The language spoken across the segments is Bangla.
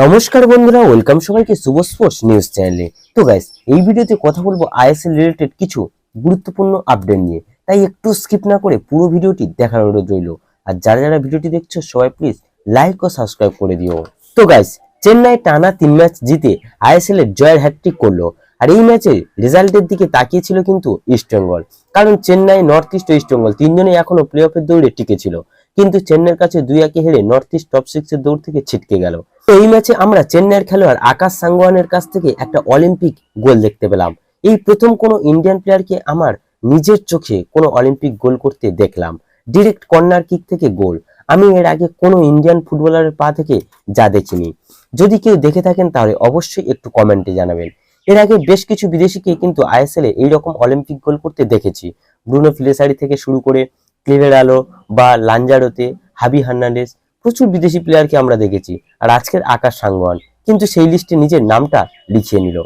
নমস্কার বন্ধুরা, ওয়েলকাম সবাইকে শুভ স্পোর্টস নিউজ চ্যানেলে। তো গাইস এই ভিডিওতে কথা বলব আইএসএল রিলেটেড কিছু গুরুত্বপূর্ণ আপডেট নিয়ে। তাই একটু স্কিপ না করে পুরো ভিডিওটি দেখার অনুরোধ রইল। আর যারা যারা ভিডিওটি দেখছ, সবাই প্লিজ লাইক ও সাবস্ক্রাইব করে দিও। তো গাইস চেন্নাই টানা তিন ম্যাচ জিতে আইএসএল এর জয়ের হ্যাটট্রিক করল। আর এই ম্যাচে রেজাল্টের দিকে তাকিয়েছিল কিন্তু ইস্ট বেঙ্গল কারণ চেন্নাই নর্থ ইস্ট ও ইস্ট বেঙ্গল তিনজনেই এখনও প্লে অফের দৌড়ে টিকে ছিল। কিন্তু চেন্নাইয়ের কাছে দুই একে হেরে নর্থ ইস্ট টপ সিক্স এর দৌড় থেকে ছিটকে গেল। এই ম্যাচে আমরা চেন্নাইয়ের খেলোয়াড় আকাশ সাঙ্গওয়ানের কাছ থেকে একটা অলিম্পিক গোল দেখতে পেলাম। এই প্রথম কোনো ইন্ডিয়ান প্লেয়ারকে আমার নিজের চোখে কোনো অলিম্পিক গোল করতে দেখলাম। ডিরেক্ট কর্নার কিক থেকে গোল। আমি এর আগে কোনো ইন্ডিয়ান ফুটবলারের পা থেকে যা দেখিনি। যদি কেউ দেখে থাকেন তাহলে অবশ্যই একটু কমেন্টে জানাবেন। এর আগে বেশ কিছু বিদেশিকে কিন্তু আইএসএল এ এইরকম অলিম্পিক গোল করতে দেখেছি। ব্রুনো ফিলেসারি থেকে শুরু করে ক্লিভের আলো বা লাঞ্জারোতে হাবি হার্নান্ডেস প্রচুর বিদেশি প্লেয়ারকে আমরা দেখেছি আর আজকের আকাশ সাঙ্গওয়ান কিন্তু সেই লিস্টে নিজের নামটা লিখিয়ে নিল।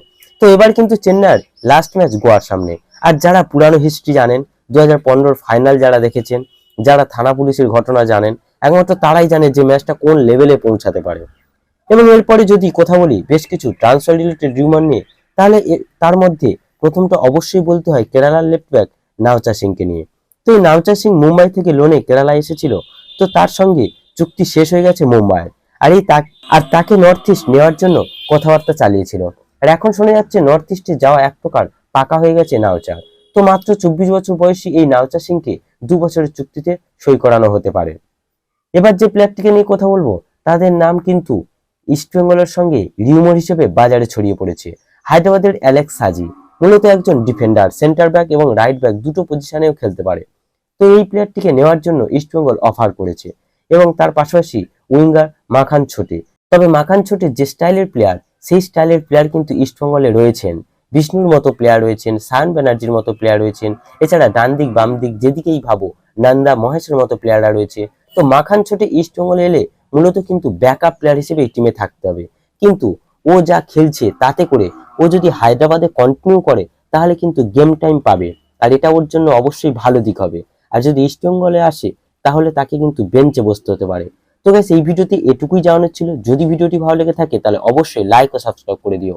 তো এবার কিন্তু চেন্নাইয়ের লাস্ট ম্যাচ গোয়ার সামনে। আর যারা পুরানো হিস্ট্রি জানেন দু হাজার ফাইনাল যারা দেখেছেন, যারা থানা পুলিশের ঘটনা জানেন, একমাত্র তারাই জানে যে ম্যাচটা কোন লেভেলে পৌঁছাতে পারে। এবং এরপরে যদি কথা বলি বেশ কিছু ট্রান্সফার রিলেটেড রিউমার নিয়ে, তাহলে তার মধ্যে প্রথমটা অবশ্যই বলতে হয় কেরালার লেফট ব্যাক নাওচা সিংকে নিয়ে। তো এই নাওচা সিং মুম্বাই থেকে লোনে কেরালা এসেছিল। তো তার সঙ্গে চুক্তি শেষ হয়ে গেছে মুম্বাইয়ের আর এই আর তাকে নর্থ ইস্ট নেওয়ার জন্য কথাবার্তা চালিয়েছিল। আর এখন শোনা যাচ্ছে নর্থ ইস্টে যাওয়া এক প্রকার পাকা হয়ে গেছে নাওচা তো মাত্র চব্বিশ বছর বয়সী এই নাওচা সিংকে দু বছরের চুক্তিতে সই করানো হতে পারে। এবার যে প্লেয়ারটিকে নিয়ে কথা বলব, তাদের নাম কিন্তু ইস্টবেঙ্গলের সঙ্গে রিউমার হিসেবে বাজারে ছড়িয়ে পড়েছে। হায়দ্রাবাদের অ্যালেক্স সাজি মূলত একজন ডিফেন্ডার সেন্টার ব্যাক এবং রাইট ব্যাক দুটো পজিশনেও খেলতে পারে। তো এই প্লেয়ারটিকে নেওয়ার জন্য ইস্টবেঙ্গল অফার করেছে। এবং তার পাশাপাশি উইঙ্গার মাখান ছোটে। তবে মাখান ছোটে যে স্টাইলের প্লেয়ার, সেই স্টাইলের প্লেয়ার কিন্তু ইস্ট বেঙ্গলে রয়েছেন। বিষ্ণুর মতো প্লেয়ার রয়েছেন, সায়ন ব্যানার্জির মতো প্লেয়ার রয়েছেন, এছাড়া ডান দিক, বাম দিক, যেদিকেই ভাবো, নন্দা মহেশের মতো প্লেয়াররা রয়েছে। তো মাখান ছোটে ইস্ট বেঙ্গলে এলে মূলত কিন্তু ব্যাকআপ প্লেয়ার হিসেবে এই টিমে থাকতে হবে। কিন্তু ও যা খেলছে তাতে করে ও যদি হায়দ্রাবাদে কন্টিনিউ করে, তাহলে কিন্তু গেম টাইম পাবে। আর এটা ওর জন্য অবশ্যই ভালো দিক হবে। আর যদি ইস্ট বেঙ্গলে আসে তাহলে তাকে কিন্তু বেঞ্চে বসতে হতে পারে। তো গাইস এই ভিডিওতে এটুকুই জানানোর ছিল। যদি ভিডিওটি ভালো লেগে থাকে, তাহলে অবশ্যই লাইক ও সাবস্ক্রাইব করে দিও।